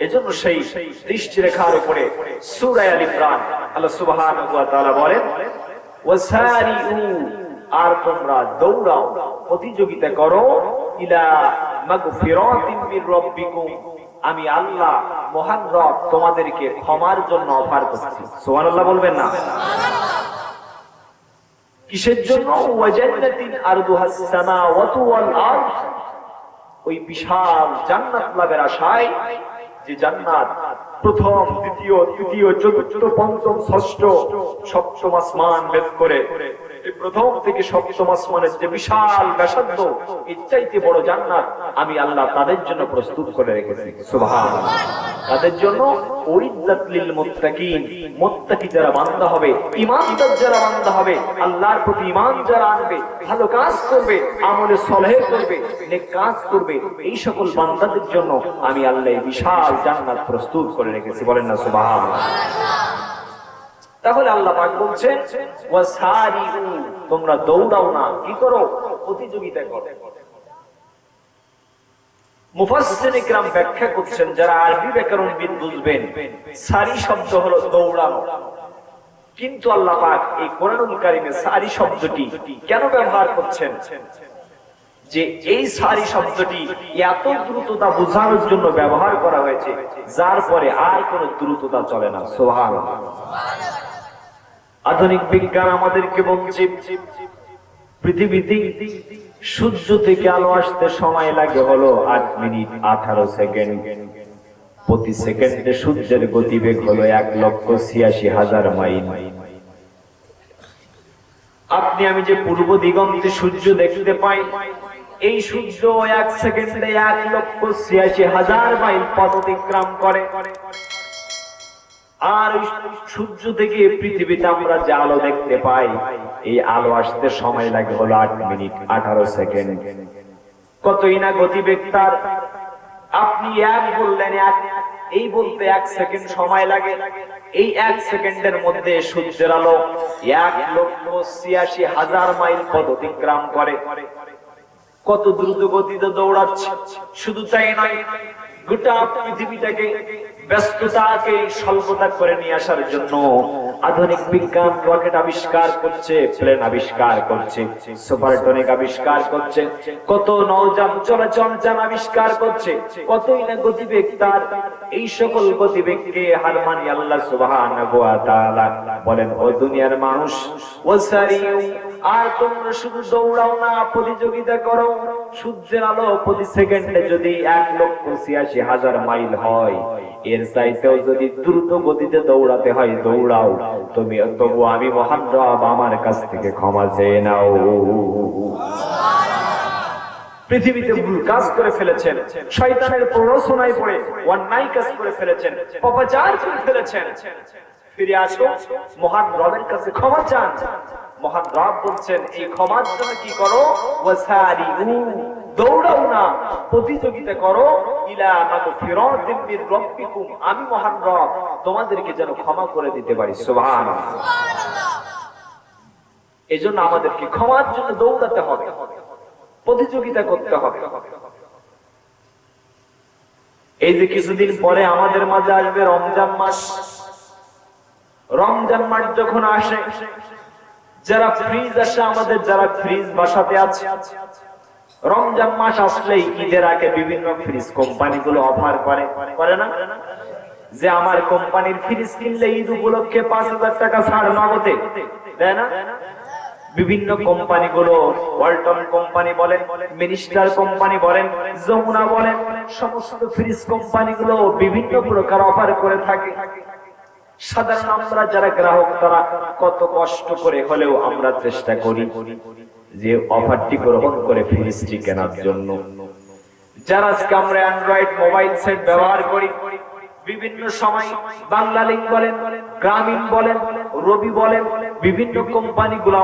এজন্য সেই দৃষ্টি রেখার উপরে সূরা আল ইমরান আল্লাহ তাআলা বলেন আর তোমরা দৌড়াও, প্রতিযোগিতা করো, ইলা আমি আল্লাহ মহান রব তোমাদেরকে ক্ষমার জন্য অফার করছি। বলবেন না? কিসের জন্য? ওই বিশাল জান্নাত লাভের আশায় যে জান্নাত, প্রথম, দ্বিতীয়, তৃতীয়, চতুর্থ, পঞ্চম, ষষ্ঠ, সপ্তম আসমান ভেদ করে প্রথম থেকে সপ্তম আসমানের যে বিশাল ব্যাসার্ধ ইচ্ছাইতে বড় জান্নাত আমি আল্লাহ তাদের জন্য প্রস্তুত করে রেখেছি। সুবহানাল্লাহ। তাদের জন্য ওইদাত লিল মুত্তাকিন। মুত্তাকি যারা বান্দা হবে, ঈমানদার যারা বান্দা হবে, আল্লাহর প্রতি ঈমান যারা আনবে, ভালো কাজ করবে, আমলে সলেহ করবে, নেক কাজ করবে, এই সকল বান্দাদের জন্য আমি আল্লাহ বিশাল জান্নাত প্রস্তুত করে রেখেছি। বলেন না, সুবহানাল্লাহ। তাহলে আল্লাহ পাক বলছেন ওয়াসারিউ তোমরা দৌড়াও না, কি করো? প্রতিযোগিতা করো। যারা আরবি সারি শব্দ হলো কিন্তু কেন ব্যবহার করছেন? যে এই সারি শব্দটি এত দ্রুততা বোঝানোর জন্য ব্যবহার করা হয়েছে, যার পরে আর কোনো দ্রুততা চলে না। সোহান আধুনিক বিজ্ঞান আমাদেরকে বলছে পৃথিবীতে সূর্য থেকে আলো আসতে সময় লাগে হলো আট মিনিট আঠারো সেকেন্ড। প্রতি সেকেন্ডে সূর্যের গতিবেগ হলো এক লক্ষ ছিয়াশি হাজার মাইল। আপনি আমি যে পূর্ব দিগন্তে সূর্য দেখতে পাই, এই সূর্য এক সেকেন্ডে এক লক্ষ ছিয়াশি হাজার মাইল পথ অতিক্রম করে। আর সূর্য থেকে পৃথিবীতে আমরা যে আলো দেখতে পাই, এই আলো আসতে সময় লাগে হলো আট মিনিট, আঠারো সেকেন্ড। কতই না গতিবেগ তার? আপনি এক বললেন এক, এই বলতে এক সেকেন্ড সময় লাগে। এই এক সেকেন্ডের মধ্যে সূর্যের আলো এক লক্ষ ছিয়াশি হাজার মাইল পথ অতিক্রম করে। কত দ্রুত গতিতে দৌড়াচ্ছে? শুধু তাই নয় গোটা পৃথিবীটাকে ব্যস্ততাকে স্বল্পতা করে নিয়ে আসার জন্য আধুনিক বিজ্ঞান রকেট আবিষ্কার করছে, প্লেন আবিষ্কার করছে, সুপারটনিক আবিষ্কার করছে, কত নৌযান, চলাচল যান আবিষ্কার করছে, কতই না গতিবেগ তার, এই সকল গতিবেগকে হার মানি আল্লাহ সুবহানাহু ওয়া তাআলা বলেন, ও দুনিয়ার মানুষ, ওয়াসারিউ, আর তোমরা শুধু দৌড়াও না, প্রতিযোগিতা করো। সূর্যের আলো প্রতি সেকেন্ডে যদি এক লক্ষ হাজার মাইল হয়। এর চাইতেও যদি দ্রুত গতিতে দৌড়াতে হয়, দৌড়াও। তুমি তবু আমি মহান রব আমার কাছ থেকে ক্ষমা চেয়ে নাও। পৃথিবীতে ভুল কাজ করে ফেলেছেন, শয়তানের প্ররোচনায় পড়ে, অন্যায় কাজ করে ফেলেছেন, অপচার করে ফেলেছেন। ফিরে আসো, মহান রবের কাছে ক্ষমা চান। মহান রব বলছেন, এই ক্ষমার জন্য কি করো? ওয়াসারিউ দৌড়াও না, প্রতিযোগিতা করো। ইলা মাগফিরাতিন আমি মহান রব, তোমাদেরকে যেন ক্ষমা করে দিতে পারি। সুবহানাল্লাহ। এজন্য আমাদেরকে ক্ষমার জন্য দৌড়াতে হবে। প্রতিযোগিতা করতে হবে। এই যে কিছুদিন পরে আমাদের মাঝে আসবে রমজান মাস। রমজান মাস যখন আসে, যারা ফ্রিজ আসে, আমাদের যারা ফ্রিজ বাসাতে আছে রমজান মাস আসলেই ঈদের আগে বিভিন্ন ফ্রিজ কোম্পানিগুলো অফার করে। করে না? যে আমার কোম্পানির ফ্রিজ কিনলে ঈদ উপলক্ষে পাঁচ হাজার টাকা ছাড় নগদে। তাই না? বিভিন্ন কোম্পানিগুলো, ওয়ালটন কোম্পানি বলেন, মিনিস্টার কোম্পানি বলেন, যমুনা বলেন, সমস্ত ফ্রিজ কোম্পানিগুলো বিভিন্ন প্রকার অফার করে থাকে। সাধারণ আমরা যারা গ্রাহক, তারা কত কষ্ট করে হলেও আমরা চেষ্টা করি। যে অফারটি গ্রহণ করে ফ্রিজটি কেনার জন্য। যারা আজকে আমরা অ্যান্ড্রয়েড মোবাইল সেট ব্যবহার করি। বিভিন্ন সময় বাংলা বলেন, গ্রামীণ বলেন, রবি বলেন, বিভিন্ন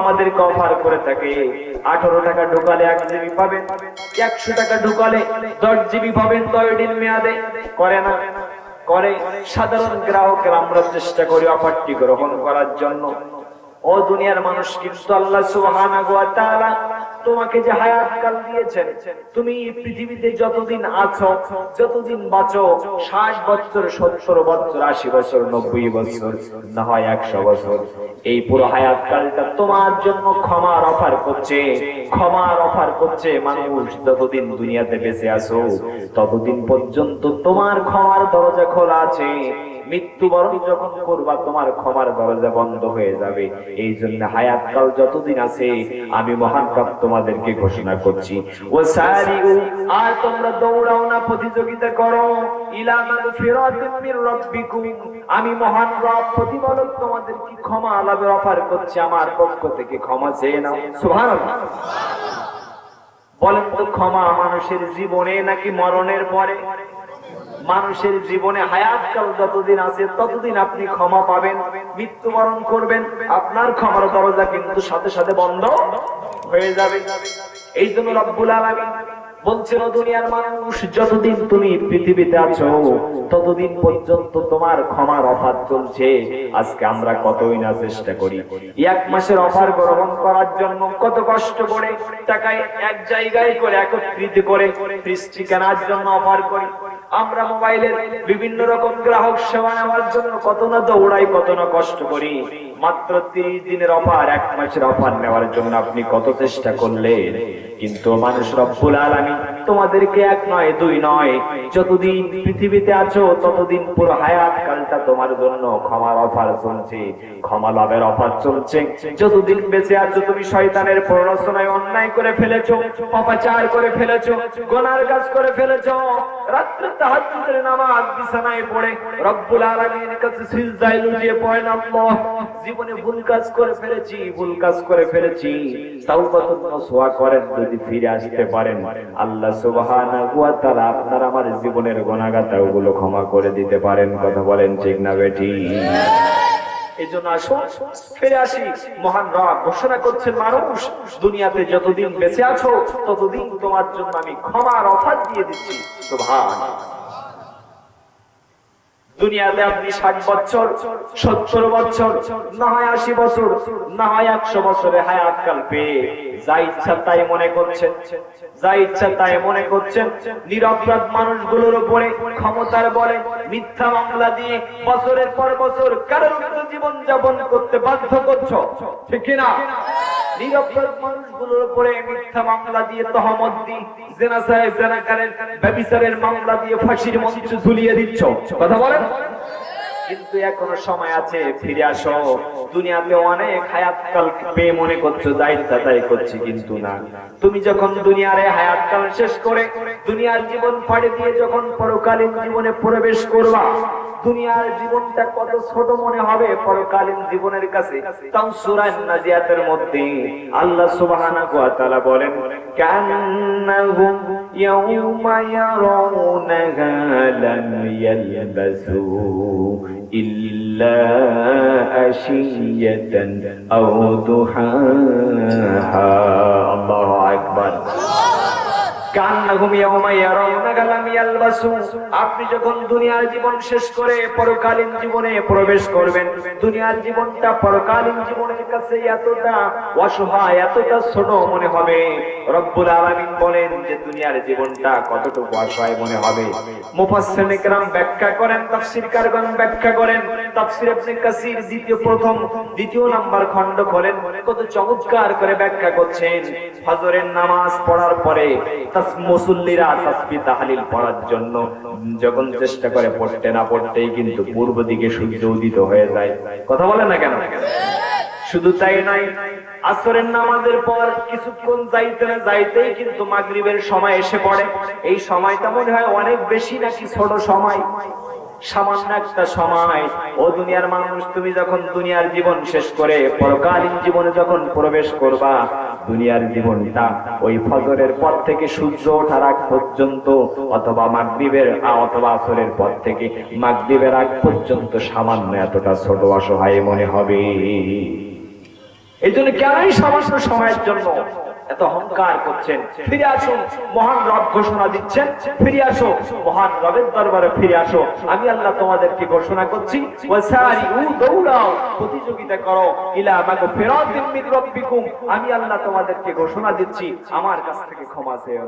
আমাদেরকে অফার করে থাকে। আঠারো টাকা ঢোকালে এক জিবি পাবেন, একশো টাকা ঢোকালে দশ জিবি পাবেন মেয়াদে। করে না, করে সাধারণ গ্রাহকের আমরা চেষ্টা করি অফারটি গ্রহণ করার জন্য। ও দুনিয়ার মানুষ, কিন্তু আল্লাহ সুবহানাহু তোমাকে যে হায়াত কাল দিয়েছেন, তুমি এই পৃথিবীতে যতদিন আছো, যতদিন বাঁচো, ষাট বছর, সত্তর বছর, আশি বছর, নব্বই বছর না হয় একশো বছর, এই পুরো হায়াত কালটা তোমার জন্য ক্ষমার অফার করছে, ক্ষমার অফার করছে মানুষ, যতদিন দুনিয়াতে বেঁচে আছো, ততদিন পর্যন্ত তোমার ক্ষমার দরজা খোলা আছে। মৃত্যুবরণ যখন করবা, তোমার ক্ষমার দরজা বন্ধ হয়ে যাবে। এই জন্য হায়াত কাল যতদিন আছে, আমি মহান রব তোমাদেরকে ঘোষণা করছি। ও সারিউ আর তোমরা দৌড়াও না, প্রতিযোগিতা করো। ইলা মাগফিরাতিম মির রাব্বিকুম, আমি মহান রব, প্রতিপালক তোমাদেরকে ক্ষমা লাভের অফার করছি, আমার পক্ষ থেকে ক্ষমা চেয়ে নাও। সুবহানাল্লাহ। বলেন তো, ক্ষমা মানুষের জীবনে নাকি মরণের পরে? মানুষের জীবনে হায়াতকাল যতদিন আছে, ততদিন আপনি ক্ষমা পাবেন, মৃত্যুবরণ করবেন। আপনার ক্ষমার দরজা কিন্তু সাথে সাথে বন্ধ হয়ে যাবে। এই জন্য রব্বুল আলামিন বলছেন, ও দুনিয়ার মানুষ, যতদিন তুমি পৃথিবীতে আছো, ততদিন পর্যন্ত তোমার ক্ষমার অফার চলছে। আজকে আমরা কতই না চেষ্টা করি। এক মাসের অফার গ্রহণ করার জন্য কত কষ্ট করে টাকায় এক জায়গায় করে একত্রিত করে ফ্রিজটি কেনার জন্য অফার করি। আমরা মোবাইলের বিভিন্ন রকম গ্রাহক সেবা নেওয়ার জন্য কত না দৌড়াই, কত না কষ্ট করি। মাত্র তিরিশ দিনের অফার, এক মাসের অফার নেওয়ার জন্য আপনি কত চেষ্টা করলেন? কিন্তু মানুষ রব্বুল আলামিন তোমাদেরকে এক নয়, দুই নয়। যতদিন পৃথিবীতে আছো, ততদিন পুরো হায়াত কালটা তোমার জন্য ক্ষমার অফার চলছে, ক্ষমা লাভের অফার চলছে। যতদিন বেঁচে আছো, তুমি শয়তানের প্ররোচনায় অন্যায় করে ফেলেছো, অপাচার করে ফেলেছো, গোনার কাজ করে ফেলেছো, রাত্রে তাহাজ্জুদের নামাজ বিছানায় পড়ে রব্বুল আলামিনের কাছে সিজদায় লুটিয়ে আল্লাহ, জীবনে ভুল কাজ করে ফেলেছি, ভুল কাজ করে ফেলেছি। তাওবাতুন নসওয়া করেন, যদি ফিরে আসতে পারেন, আল্লাহ আপনার আমার জীবনের গুনাহগাতা ওগুলো ক্ষমা করে দিতে পারেন, কথা বলেন ঠিক না বেটি মানুষ, দুনিয়াতে যতদিন বেঁচে আছো, ততদিন তোমার জন্য আমি ক্ষমার অফার দিয়ে দিচ্ছি। দুনিয়াতে আপনি ষাট বছর, সত্তর বছর, না হয় আশি বছর, না হয় একশো বছরে হায়াত কাল পেয়ে যা ইচ্ছা তাই মনে করছেন। যা ইচ্ছা তাই মনে করছেন। নিরপরাধ মানুষগুলোর উপরে ক্ষমতার বলে মিথ্যা মামলা দিয়ে বছরের পর বছর কারোর জীবন যাপন করতে বাধ্য ঠিক নিরপরাধ মানুষগুলোর উপরে মিথ্যা মামলা দিয়ে তহমত দিয়ে জেনা সাহেব জেনাকারের ব্যবিচারের মামলা দিয়ে ফাঁসির মঞ্চ ঝুলিয়ে দিচ্ছ। কথা বলেন? কিন্তু এখনও সময় আছে, ফিরে আসো। দুনিয়াতে অনেক হায়াত কাল পেয়ে মনে করছ দায়িত্ব তাই করছি কিন্তু না। তুমি যখন দুনিয়ারে হায়াত কাল শেষ করে দুনিয়ার জীবন পাড়ে দিয়ে যখন পরকালীন জীবনে প্রবেশ করবা, দুনিয়ার জীবনটা কত ছোট মনে হবে পরকালীন জীবনের কাছে। তাও সূরা নাজিয়াতের মধ্যে আল্লাহ সুবহানাহু ওয়া তাআলা বলেন, কান্নাহুম يوم يرونها لم يلبثوا إلا أشية أو ضحاها. الله أكبر. আপনি যখন দুনিয়ার জীবন শেষ করে পরকালীন জীবনে প্রবেশ করবেন, দুনিয়ার জীবনটা পরকালীন জীবনের কাছে এতটা অসহায়, এতটা ছোট মনে হবে। রব্বুল আলামিন বলেন যে দুনিয়ার জীবনটা কতটুকু অসহায় মনে হবে। ব্যাখ্যা করেন, তাফসীর ব্যাখ্যা করেন। তাফসীর ইবনে কাসির দ্বিতীয়, প্রথম, দ্বিতীয় নাম্বার খণ্ড খোলেন, কত চমৎকার করে ব্যাখ্যা করছেন। নামাজ পড়ার পরে মুসল্লিরা তাসবিহ তাহলিল পড়ার জন্য যখন চেষ্টা করে পড়তে না পড়তেই কিন্তু পূর্ব দিকে সূর্য উদিত হয়ে যায়। কথা বলে না কেন? শুধু তাই নয়, আসরের নামাজের পর কিছুক্ষণ যাইতে না যাইতেই কিন্তু মাগরিবের সময় এসে পড়ে। এই সময়টা মনে হয় অনেক বেশি নাকি ছোট সময়? সামান্য একটা সময়। ও দুনিয়ার মানুষ, তুমি যখন দুনিয়ার জীবন শেষ করে পরকালীন জীবনে যখন প্রবেশ করবা দুনিয়ার জীবনটা ওই ফজরের পর থেকে সূর্য ওঠার আগ পর্যন্ত অথবা মাগদ্বীপের অথবা আসরের পর থেকে মাগদ্বীপের আগ পর্যন্ত সামান্য এতটা ছোট অসহায় মনে হবে। এই জন্য কেনই সামান্য সময়ের জন্য এত অহংকার করছেন। ফিরে আসো, মহান রব ঘোষণা দিচ্ছেন। ফিরে আসো, মহান রবের দরবারে ফিরে আসো। আমি আল্লাহ তোমাদেরকে ঘোষণা করছি প্রতিযোগিতা করো, ইলা আমাকে ফেরত আমি আল্লাহ তোমাদেরকে ঘোষণা দিচ্ছি, আমার কাছ থেকে ক্ষমা চেয়ে